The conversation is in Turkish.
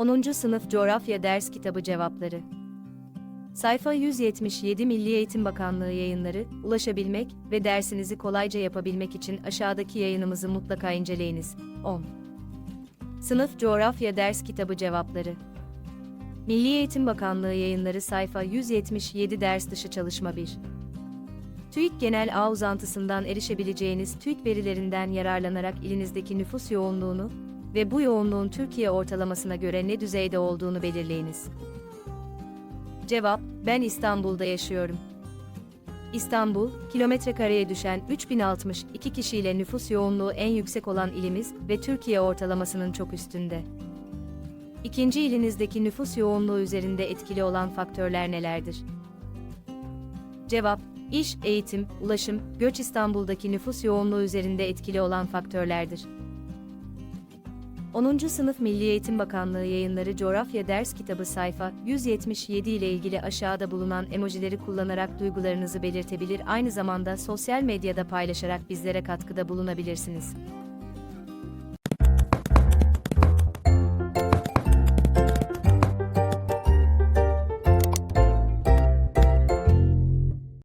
10. Sınıf Coğrafya Ders Kitabı Cevapları Sayfa 177 Milli Eğitim Bakanlığı yayınları, ulaşabilmek ve dersinizi kolayca yapabilmek için aşağıdaki yayınımızı mutlaka inceleyiniz. 10. Sınıf Coğrafya Ders Kitabı Cevapları Milli Eğitim Bakanlığı yayınları sayfa 177 ders dışı çalışma 1. TÜİK Genel Ağ uzantısından erişebileceğiniz TÜİK verilerinden yararlanarak ilinizdeki nüfus yoğunluğunu ve bu yoğunluğun Türkiye ortalamasına göre ne düzeyde olduğunu belirleyiniz. Cevap, ben İstanbul'da yaşıyorum. İstanbul, kilometre kareye düşen 3062 kişiyle nüfus yoğunluğu en yüksek olan ilimiz ve Türkiye ortalamasının çok üstünde. İkinci ilinizdeki nüfus yoğunluğu üzerinde etkili olan faktörler nelerdir? Cevap, iş, eğitim, ulaşım, göç İstanbul'daki nüfus yoğunluğu üzerinde etkili olan faktörlerdir. 10. Sınıf Milli Eğitim Bakanlığı yayınları Coğrafya Ders Kitabı sayfa 177 ile ilgili aşağıda bulunan emojileri kullanarak duygularınızı belirtebilir aynı zamanda sosyal medyada paylaşarak bizlere katkıda bulunabilirsiniz.